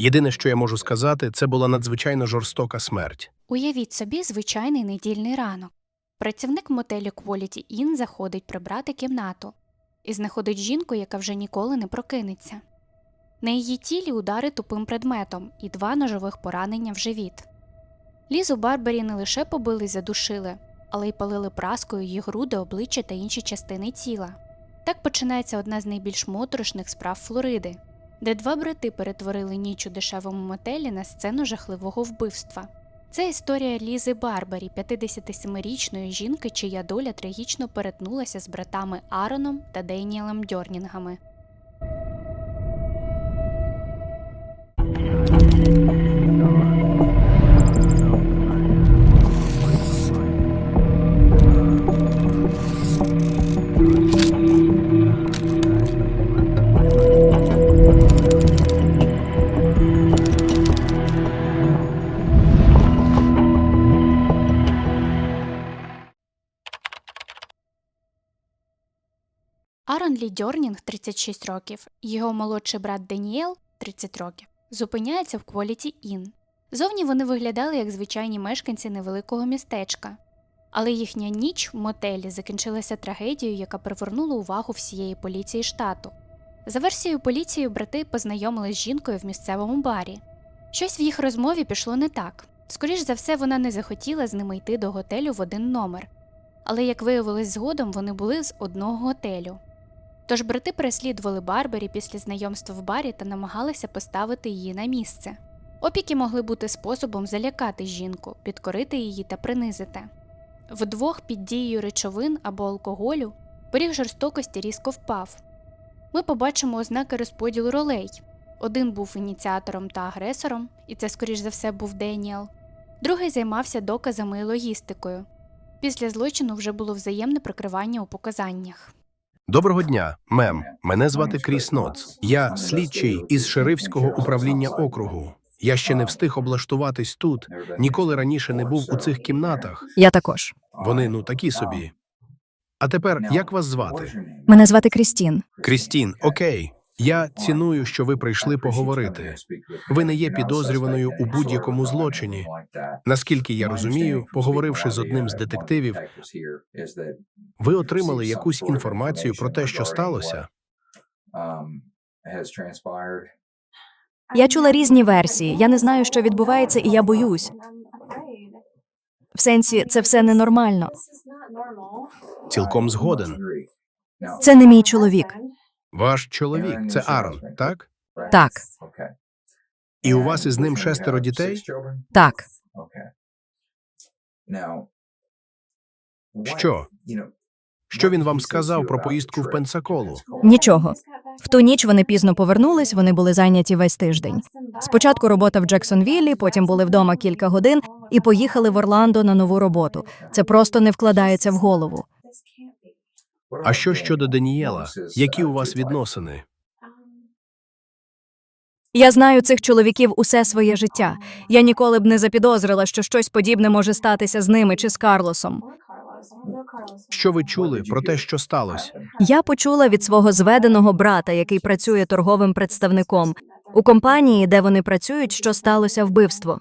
Єдине, що я можу сказати, це була надзвичайно жорстока смерть. Уявіть собі звичайний недільний ранок. Працівник мотелю Quality Inn заходить прибрати кімнату і знаходить жінку, яка вже ніколи не прокинеться. На її тілі удари тупим предметом і два ножових поранення в живіт. Лізу Барбері не лише побили й задушили, але й палили праскою її груди, обличчя та інші частини тіла. Так починається одна з найбільш моторошних справ Флориди, де два брати перетворили ніч у дешевому мотелі на сцену жахливого вбивства. Це історія Лізи Барбарі, 57-річної жінки, чия доля трагічно перетнулася з братами Аароном та Дейніелем Дьорнінгами. Дьорнінг, 36 років, його молодший брат Даніел, 30 років, зупиняється в Quality Inn. Зовні вони виглядали як звичайні мешканці невеликого містечка. Але їхня ніч в мотелі закінчилася трагедією, яка привернула увагу всієї поліції штату. За версією поліції, брати познайомились з жінкою в місцевому барі. Щось в їх розмові пішло не так. Скоріш за все, вона не захотіла з ними йти до готелю в один номер. Але, як виявилось згодом, вони були з одного готелю. Тож брати переслідували Барбарі після знайомства в барі та намагалися поставити її на місце. Опіки могли бути способом залякати жінку, підкорити її та принизити. Вдвох під дією речовин або алкоголю поріг жорстокості різко впав. Ми побачимо ознаки розподілу ролей. Один був ініціатором та агресором, і це, скоріш за все, був Деніел. Другий займався доказами і логістикою. Після злочину вже було взаємне прикривання у показаннях. Доброго дня, мем. Мене звати Кріс Ноц. Я слідчий із шерифського управління округу. Я ще не встиг облаштуватись тут. Ніколи раніше не був у цих кімнатах. Я також. Вони ну такі собі. А тепер як вас звати? Мене звати Крістін. Крістін, окей. Я ціную, що ви прийшли поговорити. Ви не є підозрюваною у будь-якому злочині. Наскільки я розумію, поговоривши з одним з детективів, ви отримали якусь інформацію про те, що сталося. Я чула різні версії. Я не знаю, що відбувається, і я боюсь. В сенсі, це все ненормально. Цілком згоден. Це не мій чоловік. Ваш чоловік це Аарон, так? Так, І у вас із ним шестеро дітей? так. Що? Що він вам сказав про поїздку в Пенсаколу? Нічого. В ту ніч вони пізно повернулись, вони були зайняті весь тиждень. Спочатку робота в Джексонвіллі, потім були вдома кілька годин і поїхали в Орландо на нову роботу. Це просто не вкладається в голову. А що щодо Данієла? Які у вас відносини? Я знаю цих чоловіків усе своє життя. Я ніколи б не запідозрила, що щось подібне може статися з ними чи з Карлосом. Що ви чули про те, що сталося? Я почула від свого зведеного брата, який працює торговим представником у компанії, де вони працюють, що сталося вбивство,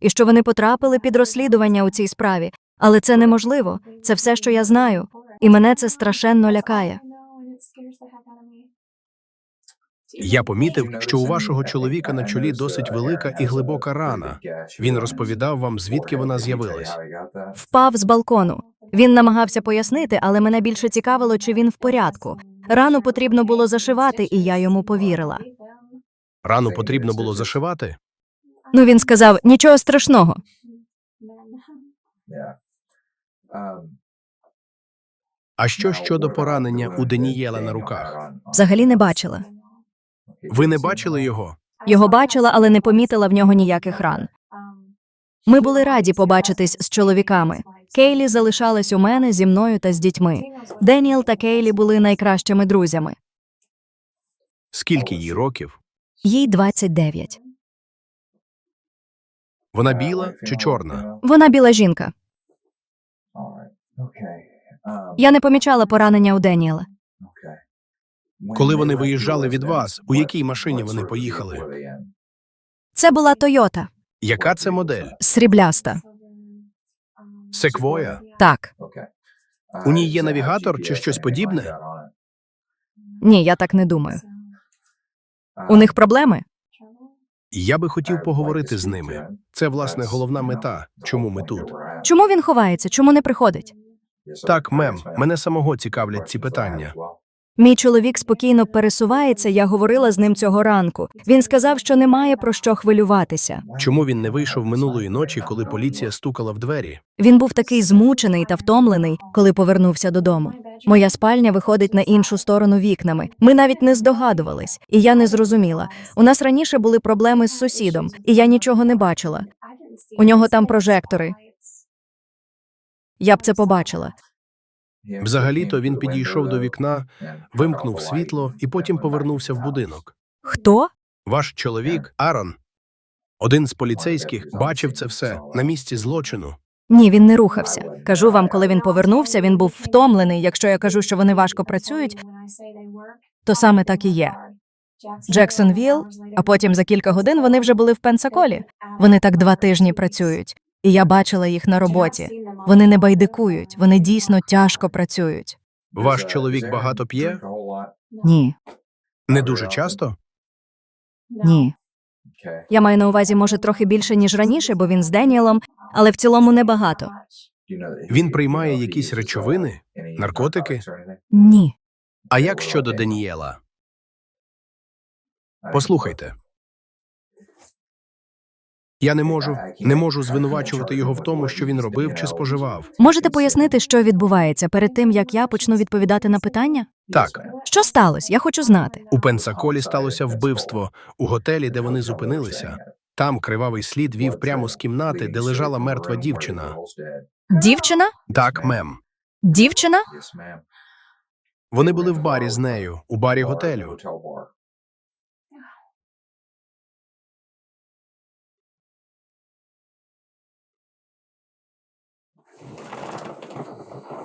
і що вони потрапили під розслідування у цій справі. Але це неможливо. Це все, що я знаю, і мене це страшенно лякає. Я помітив, що у вашого чоловіка на чолі досить велика і глибока рана. Він розповідав вам, звідки вона з'явилась. Впав з балкону. Він намагався пояснити, але мене більше цікавило, чи він в порядку. Рану потрібно було зашивати, і я йому повірила. Рану потрібно було зашивати? Ну він сказав нічого страшного. А що щодо поранення у Данієла на руках? Взагалі не бачила. Ви не бачили його? Його бачила, але не помітила в нього ніяких ран. Ми були раді побачитись з чоловіками. Кейлі залишалась у мене зі мною та з дітьми. Деніел та Кейлі були найкращими друзями. Скільки їй років? Їй 29. Вона біла чи чорна? Вона біла жінка. Я не помічала поранення у Деніела. Коли вони виїжджали від вас, у якій машині вони поїхали? Це була Тойота. Яка це модель? Срібляста. Секвоя? Так. У ній є навігатор чи щось подібне? Ні, я так не думаю. У них проблеми? Я би хотів поговорити з ними. Це, власне, головна мета, чому ми тут. Чому він ховається? Чому не приходить? Так, мем, мене самого цікавлять ці питання. Мій чоловік спокійно пересувається, я говорила з ним цього ранку. Він сказав, що немає про що хвилюватися. Чому він не вийшов минулої ночі, коли поліція стукала в двері? Він був такий змучений та втомлений, коли повернувся додому. Моя спальня виходить на іншу сторону вікнами. Ми навіть не здогадувались, і я не зрозуміла. У нас раніше були проблеми з сусідом, і я нічого не бачила. У нього там прожектори. Я б це побачила. Взагалі-то він підійшов до вікна, вимкнув світло і потім повернувся в будинок. Хто? Ваш чоловік, Арон, один з поліцейських, бачив це все на місці злочину. Ні, він не рухався. Кажу вам, коли він повернувся, він був втомлений. Якщо я кажу, що вони важко працюють, то саме так і є. Джексонвіл, а потім за кілька годин вони вже були в Пенсаколі. Вони так два тижні працюють, і я бачила їх на роботі. Вони не байдикують, вони дійсно тяжко працюють. Ваш чоловік багато п'є? Ні, Не дуже часто? ні. Я маю на увазі, може, трохи більше, ніж раніше, бо він з Деніелом, але в цілому небагато. Він приймає якісь речовини? Наркотики? Ні. А як щодо Даніела? Послухайте. Я не можу, не можу звинувачувати його в тому, що він робив чи споживав. Можете пояснити, що відбувається перед тим, як я почну відповідати на питання? Так, Що сталося? Я хочу знати. у Пенсаколі сталося вбивство у готелі, де вони зупинилися. Там кривавий слід вів прямо з кімнати, де лежала мертва дівчина. Дівчина? Так, мем. Дівчина? Вони були в барі з нею, у барі готелю.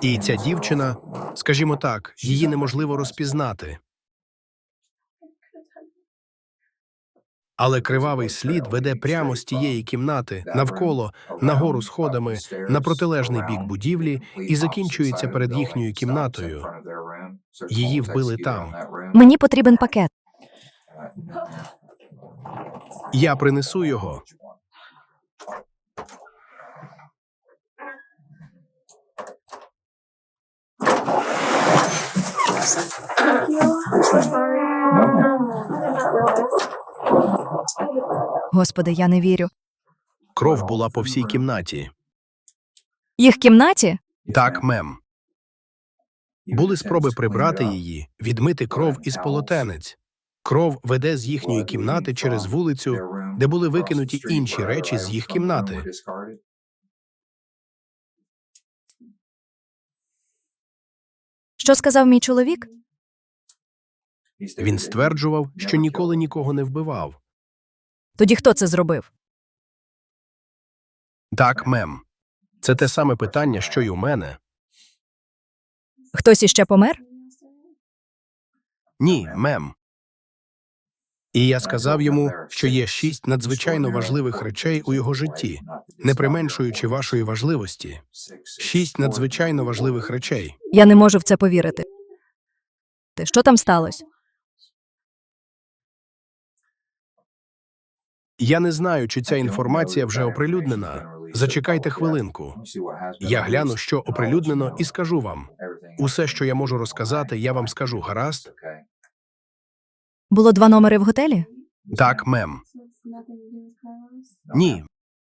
І ця дівчина, скажімо так, її неможливо розпізнати. Але кривавий слід веде прямо з тієї кімнати навколо нагору сходами на протилежний бік будівлі і закінчується перед їхньою кімнатою. Її вбили там. Мені потрібен пакет. Я принесу його. Господи, я не вірю. Кров була по всій кімнаті. Їх кімнаті? Так, мем. Були спроби прибрати її, відмити кров із полотенець. Кров веде з їхньої кімнати через вулицю, де були викинуті інші речі з їх кімнати. Що сказав мій чоловік? Він стверджував, що ніколи нікого не вбивав. Тоді хто це зробив? Так, мем. Це те саме питання, що й у мене. Хтось іще помер? Ні, мем. І я сказав йому, що є шість надзвичайно важливих речей у його житті, не применшуючи вашої важливості. Шість надзвичайно важливих речей. Я не можу в це повірити. Що там сталося? Я не знаю, чи ця інформація вже оприлюднена. Зачекайте хвилинку. Я гляну, що оприлюднено, і скажу вам. Усе, що я можу розказати, я вам скажу. Гаразд? Було два номери в готелі? Так, мем. Ні.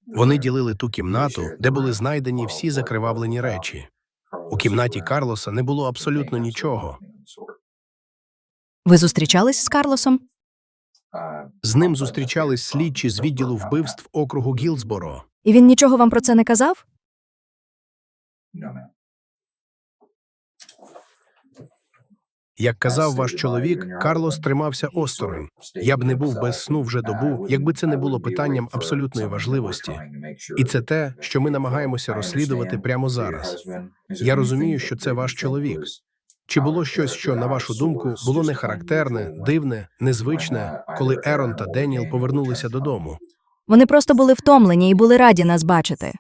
Вони ділили ту кімнату, де були знайдені всі закривавлені речі. У кімнаті Карлоса не було абсолютно нічого. Ви зустрічались з Карлосом? З ним зустрічались слідчі з відділу вбивств округу Гілсборо. І він нічого вам про це не казав? Як казав ваш чоловік, Карлос тримався осторонь. Я б не був без сну вже добу, якби це не було питанням абсолютної важливості. І це те, що ми намагаємося розслідувати прямо зараз. Я розумію, що це ваш чоловік. Чи було щось, що, на вашу думку, було нехарактерне, дивне, незвичне, коли Ерон та Деніел повернулися додому? Вони просто були втомлені і були раді нас бачити.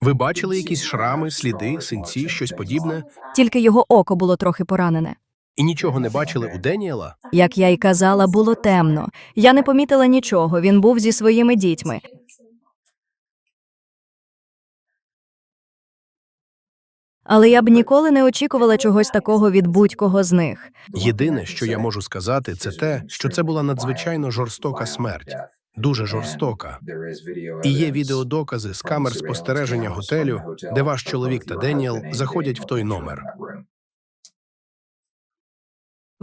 Ви бачили якісь шрами, сліди, синці, щось подібне, Тільки його око було трохи поранене. І нічого не бачили у Деніела? Як я й казала, було темно. Я не помітила нічого. Він був зі своїми дітьми. Але я б ніколи не очікувала чогось такого від будь-кого з них. Єдине, що я можу сказати, це те, що це була надзвичайно жорстока смерть, дуже жорстока. І є відеодокази з камер спостереження готелю, де ваш чоловік та Деніел заходять в той номер.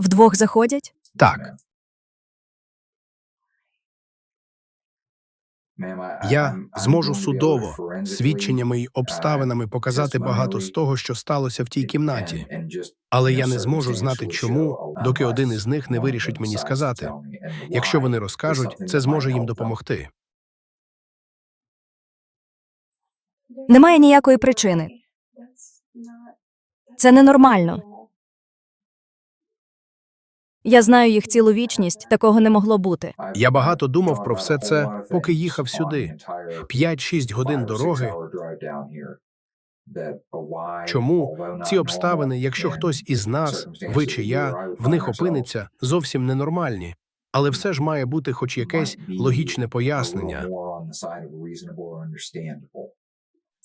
Вдвох заходять? Так, Я зможу судово свідченнями й обставинами показати багато з того, що сталося в тій кімнаті. але я не зможу знати, чому, доки один із них не вирішить мені сказати. Якщо вони розкажуть, це зможе їм допомогти. Немає ніякої причини. Це ненормально. Я знаю їх цілу вічність, такого не могло бути. Я багато думав про все це, поки їхав сюди. 5-6 годин дороги. Чому ці обставини, якщо хтось із нас, ви чи я, в них опиниться, зовсім ненормальні, але все ж має бути хоч якесь логічне пояснення,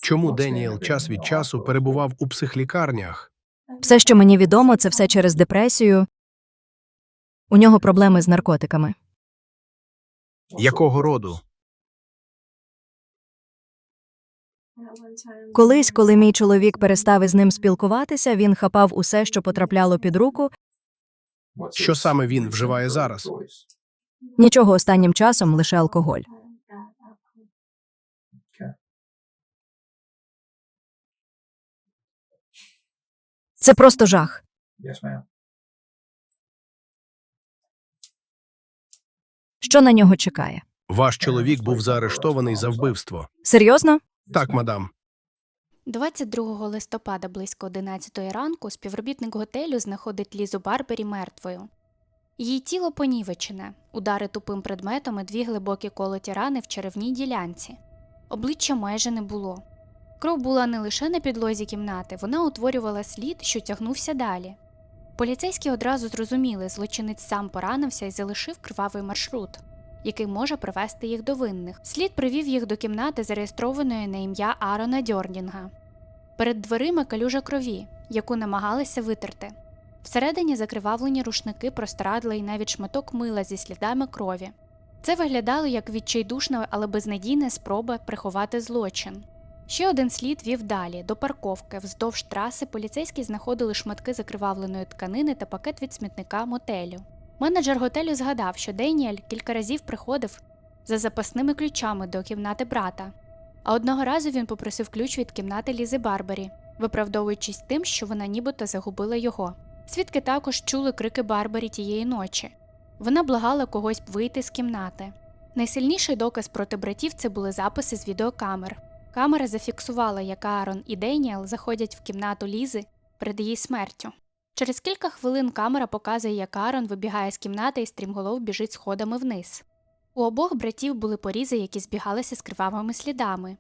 чому Деніел час від часу перебував у психлікарнях. Все, що мені відомо, це все через депресію. У нього проблеми з наркотиками. Якого роду? Колись, коли мій чоловік перестав із ним спілкуватися, він хапав усе, що потрапляло під руку. Що саме він вживає зараз? Нічого останнім часом, лише алкоголь. Це просто жах. Що на нього чекає? Ваш чоловік був заарештований за вбивство. Серйозно? Так, мадам. 22 листопада близько 11 ранку співробітник готелю знаходить Лізу Барбері мертвою. Її тіло понівечене, удари тупим предметом і дві глибокі колоті рани в черевній ділянці. Обличчя майже не було. Кров була не лише на підлозі кімнати, вона утворювала слід, що тягнувся далі. Поліцейські одразу зрозуміли, злочинець сам поранився і залишив кривавий маршрут, який може привести їх до винних. Слід привів їх до кімнати, зареєстрованої на ім'я Аарона Дьорнінга. Перед дверима калюжа крові, яку намагалися витерти. Всередині закривавлені рушники прострадли і навіть шматок мила зі слідами крові. Це виглядало як відчайдушна, але безнадійна спроба приховати злочин. Ще один слід вів далі до парковки. Вздовж траси поліцейські знаходили шматки закривавленої тканини та пакет від смітника мотелю. Менеджер готелю згадав, що Деніель кілька разів приходив за запасними ключами до кімнати брата. А одного разу він попросив ключ від кімнати Лізи Барбарі, виправдовуючись тим, що вона нібито загубила його. Свідки також чули крики Барбарі тієї ночі. Вона благала когось вийти з кімнати. Найсильніший доказ проти братів це були записи з відеокамер. Камера зафіксувала, як Аарон і Деніел заходять в кімнату Лізи перед її смертю. Через кілька хвилин камера показує, як Аарон вибігає з кімнати і стрімголов біжить сходами вниз. У обох братів були порізи, які збігалися з кривавими слідами.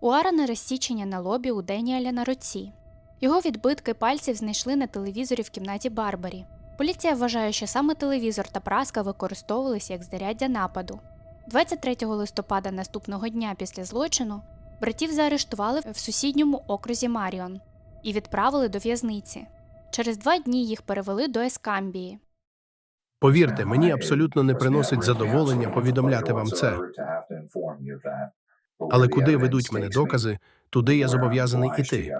У Аарона розсічення на лобі, у Деніеля на руці. Його відбитки пальців знайшли на телевізорі в кімнаті Барбарі. Поліція вважає, що саме телевізор та праска використовувалися як знаряддя нападу. 23 листопада наступного дня після злочину братів заарештували в сусідньому окрузі Маріон і відправили до в'язниці. Через два дні їх перевели до Ескамбії. Повірте, мені абсолютно не приносить задоволення повідомляти вам це. Але куди ведуть мене докази, туди я зобов'язаний іти.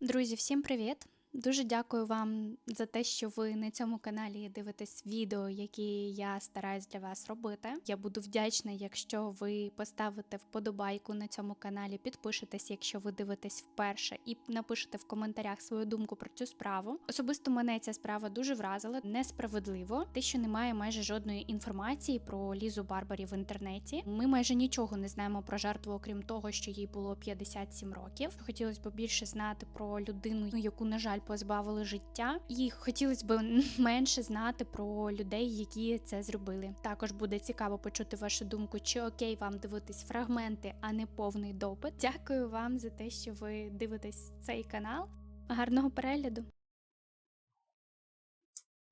Друзі, всім привіт! Дуже дякую вам за те, що ви на цьому каналі дивитесь відео, які я стараюсь для вас робити. Я буду вдячна, якщо ви поставите вподобайку на цьому каналі, підпишетесь, якщо ви дивитесь вперше, і напишете в коментарях свою думку про цю справу. Особисто мене ця справа дуже вразила. Несправедливо, те, що немає майже жодної інформації про Лізу Барбарі в інтернеті. Ми майже нічого не знаємо про жертву, окрім того, що їй було 57 років. Хотілося б більше знати про людину, яку, на жаль, позбавили життя, і хотілося б менше знати про людей, які це зробили. Також буде цікаво почути вашу думку, чи окей вам дивитись фрагменти, а не повний допит. Дякую вам за те, що ви дивитесь цей канал. Гарного перегляду!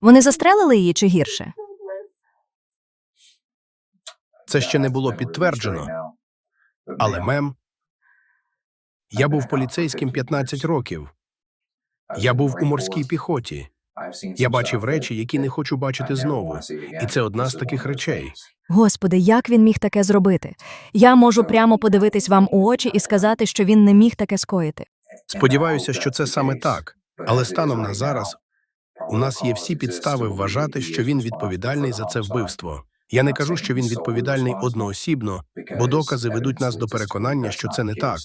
Вони застрелили її чи гірше? Це ще не було підтверджено, але мем. Я був поліцейським 15 років. Я був у морській піхоті. Я бачив речі, які не хочу бачити знову. І це одна з таких речей. Господи, як він міг таке зробити? Я можу прямо подивитись вам у очі і сказати, що він не міг таке скоїти. Сподіваюся, що це саме так. Але станом на зараз у нас є всі підстави вважати, що він відповідальний за це вбивство. Я не кажу, що він відповідальний одноосібно, бо докази ведуть нас до переконання, що це не так.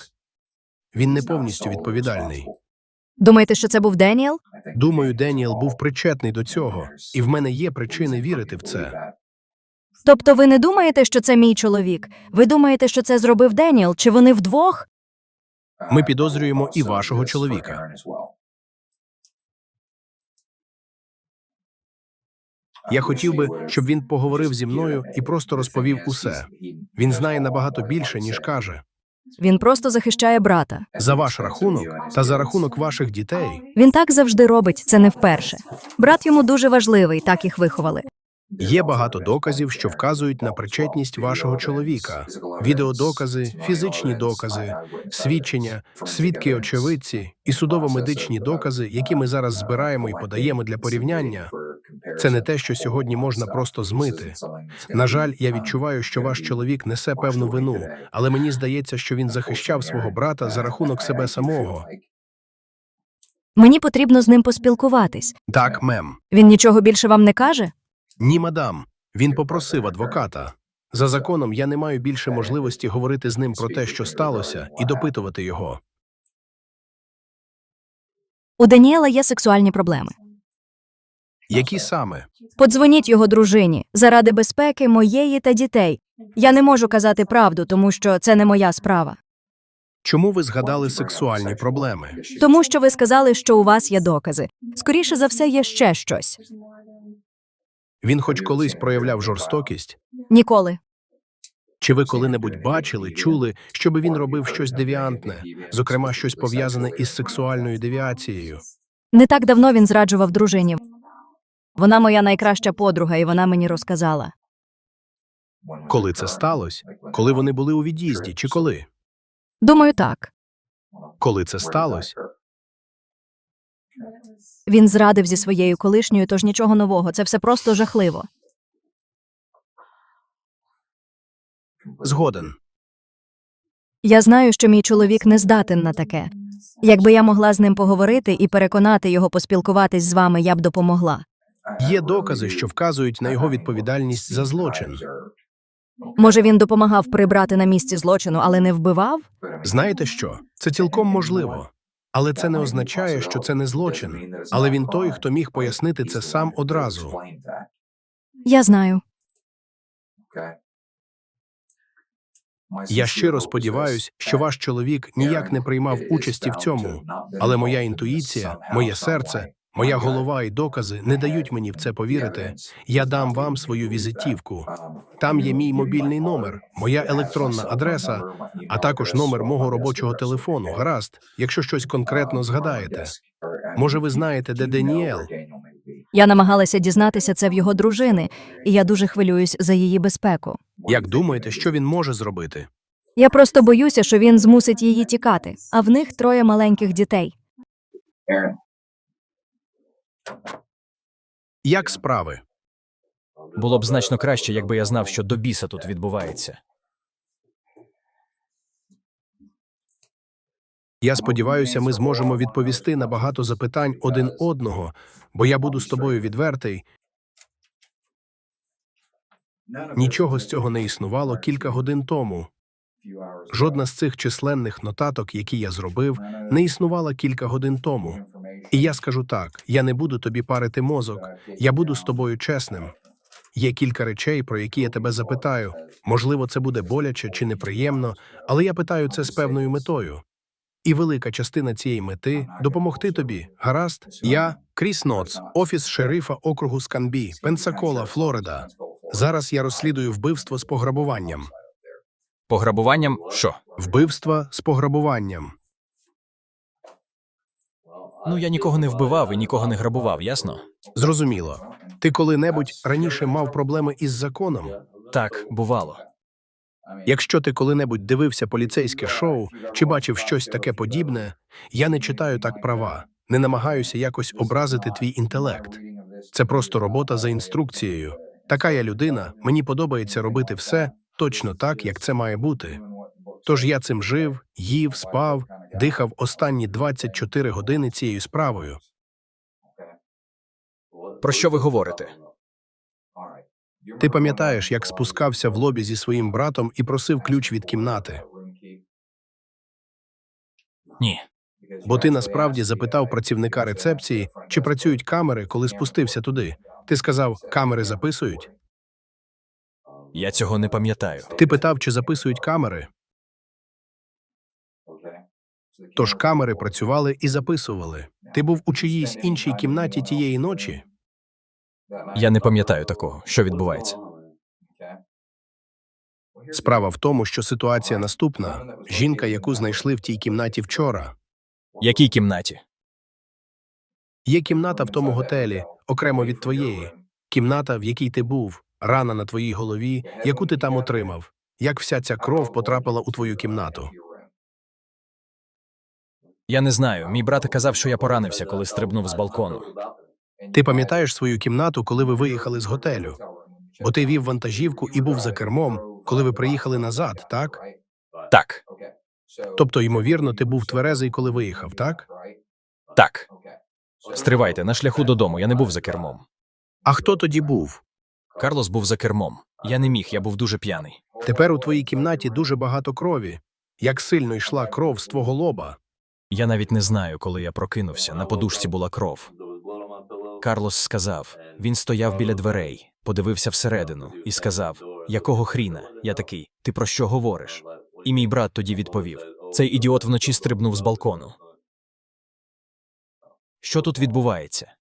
Він не повністю відповідальний. Думаєте, що це був Деніел? Думаю, Деніел був причетний до цього, і в мене є причини вірити в це. Тобто ви не думаєте, що це мій чоловік? Ви думаєте, що це зробив Деніел? Чи вони вдвох? Ми підозрюємо і вашого чоловіка. Я хотів би, щоб він поговорив зі мною і просто розповів усе. Він знає набагато більше, ніж каже. Він просто захищає брата. За ваш рахунок та за рахунок ваших дітей. Він так завжди робить, це не вперше. Брат йому дуже важливий, так їх виховали. Є багато доказів, що вказують на причетність вашого чоловіка. Відеодокази, фізичні докази, свідчення, свідки очевидці і судово-медичні докази, які ми зараз збираємо і подаємо для порівняння. Це не те, що сьогодні можна просто змити. На жаль, я відчуваю, що ваш чоловік несе певну вину, але мені здається, що він захищав свого брата за рахунок себе самого. Мені потрібно з ним поспілкуватись. Так, мем. Він нічого більше вам не каже? Ні, мадам. Він попросив адвоката. За законом я не маю більше можливості говорити з ним про те, що сталося, і допитувати його. У Даніела є сексуальні проблеми. Які саме? Подзвоніть його дружині заради безпеки моєї та дітей. Я не можу казати правду, тому що це не моя справа. Чому ви згадали сексуальні проблеми? Тому що ви сказали, що у вас є докази. Скоріше за все, є ще щось. Він хоч колись проявляв жорстокість? Ніколи. Чи ви коли-небудь бачили, чули, щоби він робив щось девіантне, зокрема щось пов'язане із сексуальною девіацією? Не так давно він зраджував дружині. Вона моя найкраща подруга, і вона мені розказала. Коли це сталося? Коли вони були у від'їзді, чи коли? Думаю, так. Коли це сталося? Він зрадив зі своєю колишньою, тож нічого нового. Це все просто жахливо. Згоден. Я знаю, що мій чоловік не здатен на таке. Якби я могла з ним поговорити і переконати його поспілкуватись з вами, я б допомогла. Є докази, що вказують на його відповідальність за злочин. Може, він допомагав прибрати на місці злочину, але не вбивав? Знаєте що? Це цілком можливо. Але це не означає, що це не злочин. Але він той, хто міг пояснити це сам одразу. Я знаю. Я щиро сподіваюся, що ваш чоловік ніяк не приймав участі в цьому, але моя інтуїція, моє серце, моя голова і докази не дають мені в це повірити. Я дам вам свою візитівку. Там є мій мобільний номер, моя електронна адреса, а також номер мого робочого телефону. Гаразд, якщо щось конкретно згадаєте. Може, ви знаєте, де Деніел? Я намагалася дізнатися це в його дружини, і я дуже хвилююсь за її безпеку. Як думаєте, що він може зробити? Я просто боюся, що він змусить її тікати, а в них троє маленьких дітей. Як справи? Було б значно краще, якби я знав, що до біса тут відбувається. Я сподіваюся, ми зможемо відповісти на багато запитань один одного, бо я буду з тобою відвертий. Нічого з цього не існувало кілька годин тому. Жодна з цих численних нотаток, які я зробив, не існувала кілька годин тому. І я скажу так: я не буду тобі парити мозок, я буду з тобою чесним. Є кілька речей, про які я тебе запитаю. Можливо, це буде боляче чи неприємно, але я питаю це з певною метою. І велика частина цієї мети допомогти тобі. Гаразд, я Кріс Ноц, офіс шерифа округу Сканбі, Пенсакола, Флорида. Зараз я розслідую вбивство з пограбуванням. Пограбуванням що? Вбивства з пограбуванням. Ну я нікого не вбивав і нікого не грабував, ясно? Зрозуміло. Ти коли-небудь раніше мав проблеми із законом? Так, бувало. Якщо ти коли-небудь дивився поліцейське шоу чи бачив щось таке подібне, я не читаю так права, не намагаюся якось образити твій інтелект. Це просто робота за інструкцією. Така я людина, мені подобається робити все точно так, як це має бути. Тож я цим жив, їв, спав, дихав останні 24 години цією справою. Про що ви говорите? Ти пам'ятаєш, як спускався в лобі зі своїм братом і просив ключ від кімнати? Ні. Бо ти насправді запитав працівника рецепції, чи працюють камери, коли спустився туди. Ти сказав, камери записують? Я цього не пам'ятаю. Ти питав, чи записують камери. Тож камери працювали і записували. Ти був у чиїсь іншій кімнаті тієї ночі? Я не пам'ятаю такого, що відбувається. Справа в тому, що ситуація наступна: жінка, яку знайшли в тій кімнаті вчора. Якій кімнаті? Є кімната в тому готелі, окремо від твоєї, кімната, в якій ти був, рана на твоїй голові, яку ти там отримав. Як вся ця кров потрапила у твою кімнату? Я не знаю. Мій брат казав, що я поранився, коли стрибнув з балкону. Ти пам'ятаєш свою кімнату, коли ви виїхали з готелю? Бо ти вів вантажівку і був за кермом, коли ви приїхали назад, так? Так, Тобто, ймовірно, ти був тверезий, коли виїхав, так? так. Стривайте, на шляху додому, я не був за кермом. А хто тоді був? Карлос був за кермом. Я не міг, я був дуже п'яний. Тепер у твоїй кімнаті дуже багато крові. Як сильно йшла кров з твого лоба? Я навіть не знаю, коли я прокинувся. На подушці була кров. Карлос сказав: він стояв біля дверей, подивився всередину і сказав: Якого хріна? Я такий, ти про що говориш? І мій брат тоді відповів: Цей ідіот вночі стрибнув з балкону. Що тут відбувається?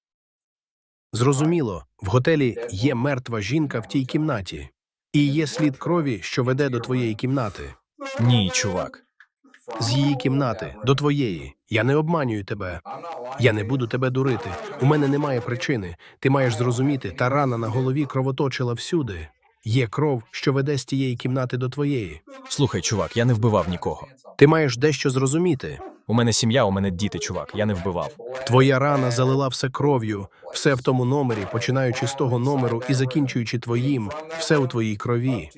Зрозуміло, в готелі є мертва жінка в тій кімнаті, і є слід крові, що веде до твоєї кімнати. Ні, чувак. З її кімнати до твоєї. Я не обманюю тебе. Я не буду тебе дурити. У мене немає причини. Ти маєш зрозуміти, та рана на голові кровоточила всюди. Є кров, що веде з тієї кімнати до твоєї. Слухай, чувак, я не вбивав нікого. Ти маєш дещо зрозуміти. У мене сім'я, у мене діти, чувак. Я не вбивав. Твоя рана залила все кров'ю, все в тому номері, починаючи з того номеру і закінчуючи твоїм, все у твоїй крові.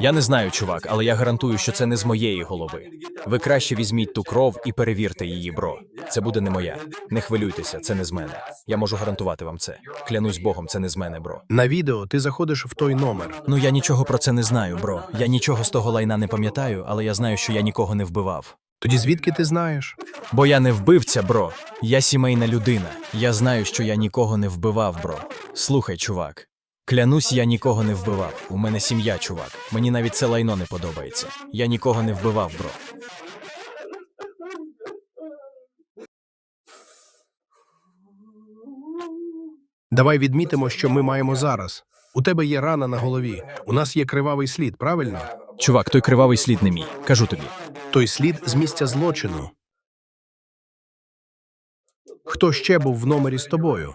Я не знаю, чувак, але я гарантую, що це не з моєї голови. Ви краще візьміть ту кров і перевірте її, бро. Це буде не моя. Не хвилюйтеся, це не з мене. Я можу гарантувати вам це. Клянусь Богом, це не з мене, бро. На відео ти заходиш в той номер. Ну я нічого про це не знаю, бро. Я нічого з того лайна не пам'ятаю, але я знаю, що я нікого не вбивав. Тоді звідки ти знаєш? Бо я не вбивця, бро. Я сімейна людина. Я знаю, що я нікого не вбивав, бро. Слухай, чувак. Клянусь, я нікого не вбивав. У мене сім'я, чувак. Мені навіть це лайно не подобається. Я нікого не вбивав, бро. Давай відмітимо, що ми маємо зараз. У тебе є рана на голові. У нас є кривавий слід, правильно? Чувак, той кривавий слід не мій. Кажу тобі. Той слід з місця злочину. Хто ще був в номері з тобою?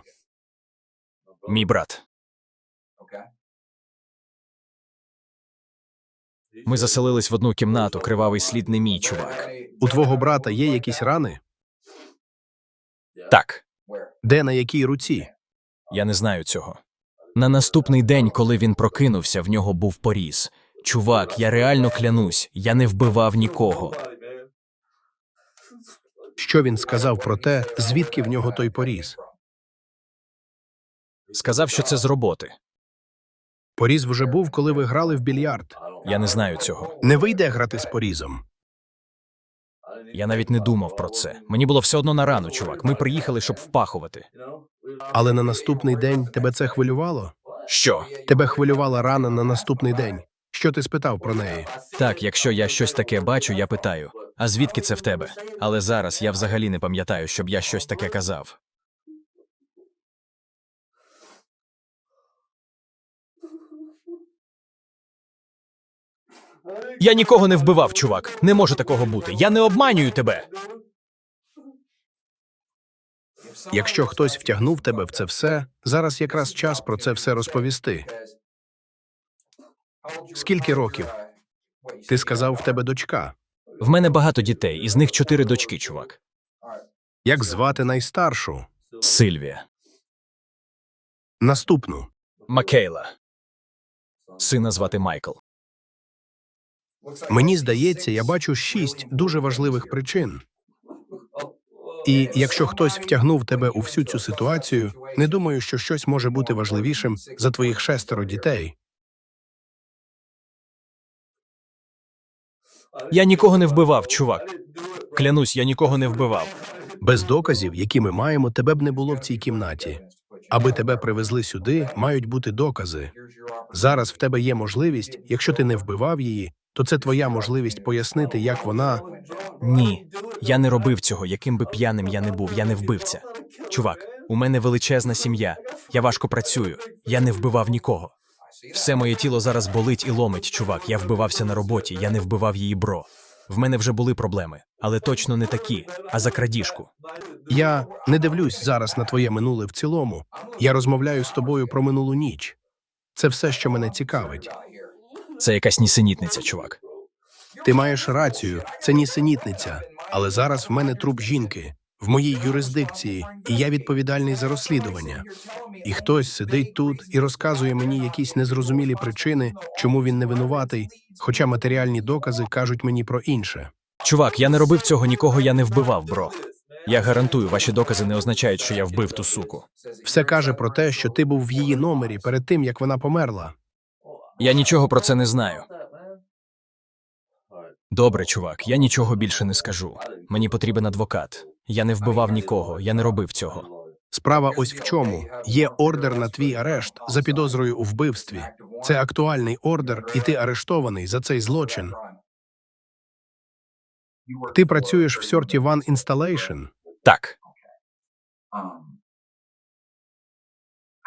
Мій брат. Ми заселились в одну кімнату. Кривавий слід не мій, чувак. У твого брата є якісь рани? Так, Де на якій руці? я не знаю цього. На наступний день, коли він прокинувся, в нього був поріз. Чувак, я реально клянусь, я не вбивав нікого. Що він сказав про те, звідки в нього той поріз? Сказав, що це з роботи. Поріз вже був, коли ви грали в більярд. Я не знаю цього. Не вийде грати з порізом. Я навіть не думав про це. Мені було все одно на рану, чувак. Ми приїхали, щоб впахувати. Але на наступний день тебе це хвилювало? Що? Тебе хвилювала рана на наступний день. Що ти спитав про неї? Так, якщо я щось таке бачу, я питаю: а звідки це в тебе? Але зараз я взагалі не пам'ятаю, щоб я щось таке казав. Я нікого не вбивав, чувак. Не може такого бути. Я не обманюю тебе. Якщо хтось втягнув тебе в це все, зараз якраз час про це все розповісти. Скільки років? Ти сказав, в тебе дочка. В мене багато дітей, із них чотири дочки, чувак. Як звати найстаршу? Сильвія, Наступну. Макейла. Сина звати Майкл. Мені здається, я бачу шість дуже важливих причин. І якщо хтось втягнув тебе у всю цю ситуацію, не думаю, що щось може бути важливішим за твоїх шестеро дітей. Я нікого не вбивав, чувак. Клянусь, я нікого не вбивав. Без доказів, які ми маємо, тебе б не було в цій кімнаті. Аби тебе привезли сюди, мають бути докази. Зараз в тебе є можливість, якщо ти не вбивав її, то це твоя можливість пояснити, як вона. Ні, я не робив цього, яким би п'яним я не був, я не вбивця. Чувак, у мене величезна сім'я. Я важко працюю. Я не вбивав нікого. Все моє тіло зараз болить і ломить, чувак. Я вбивався на роботі, я не вбивав її бро. В мене вже були проблеми, але точно не такі, а за крадіжку. Я не дивлюсь зараз на твоє минуле в цілому. Я розмовляю з тобою про минулу ніч. Це все, що мене цікавить. Це якась нісенітниця, чувак. Ти маєш рацію, це нісенітниця. Але зараз в мене труп жінки в моїй юрисдикції, і я відповідальний за розслідування. І хтось сидить тут і розказує мені якісь незрозумілі причини, чому він не винуватий, хоча матеріальні докази кажуть мені про інше. Чувак, я не робив цього, нікого я не вбивав, бро. Я гарантую, ваші докази не означають, що я вбив ту суку. Все каже про те, що ти був в її номері перед тим, як вона померла. Я нічого про це не знаю. Добре, чувак, я нічого більше не скажу. Мені потрібен адвокат. Я не вбивав нікого, я не робив цього. Справа ось в чому є ордер на твій арешт за підозрою у вбивстві. Це актуальний ордер, і ти арештований за цей злочин. Ти працюєш в Сорті One Installation. Так,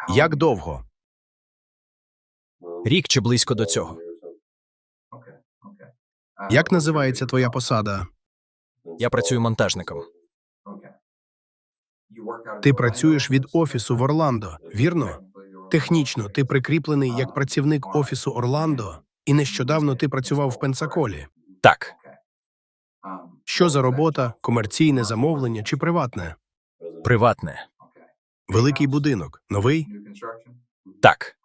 Як довго? Рік чи близько до цього. Як називається твоя посада? Я працюю монтажником. Ти працюєш від офісу в Орландо, вірно? Технічно ти прикріплений як працівник офісу Орландо, і нещодавно ти працював в Пенсаколі. Так, Що за робота, комерційне замовлення чи приватне? приватне. Великий будинок, новий? Так,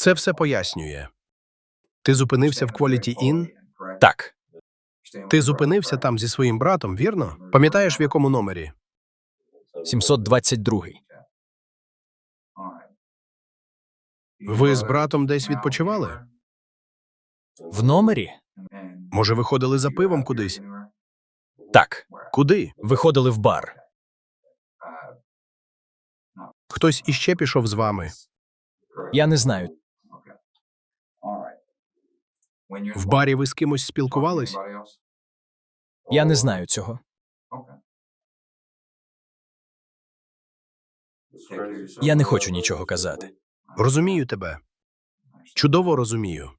Це все пояснює. Ти зупинився в Quality Inn? так. Ти зупинився там зі своїм братом, вірно? Пам'ятаєш, в якому номері? 722. Ви з братом десь відпочивали? В номері? Може, виходили за пивом кудись? Так. Куди? Виходили в бар. Хтось іще пішов з вами. Я не знаю. В барі ви з кимось спілкувались? Я не знаю цього. Я не хочу нічого казати. Розумію тебе. Чудово розумію.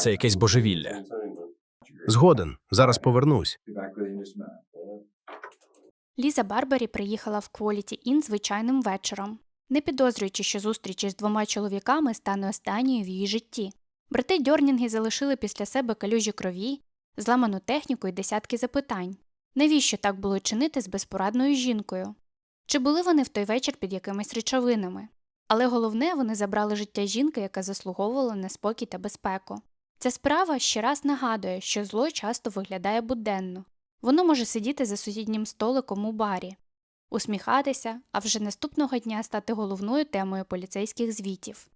Це якесь божевілля. Згоден. Зараз повернусь. Ліза Барбарі приїхала в Quality Inn звичайним вечором, не підозрюючи, що зустріч із двома чоловіками стане останньою в її житті. Брати Дьорнінги залишили після себе калюжі крові, зламану техніку і десятки запитань. Навіщо так було чинити з безпорадною жінкою? Чи були вони в той вечір під якимись речовинами? Але головне, вони забрали життя жінки, яка заслуговувала на спокій та безпеку. Ця справа ще раз нагадує, що зло часто виглядає буденно. Воно може сидіти за сусіднім столиком у барі, усміхатися, а вже наступного дня стати головною темою поліцейських звітів.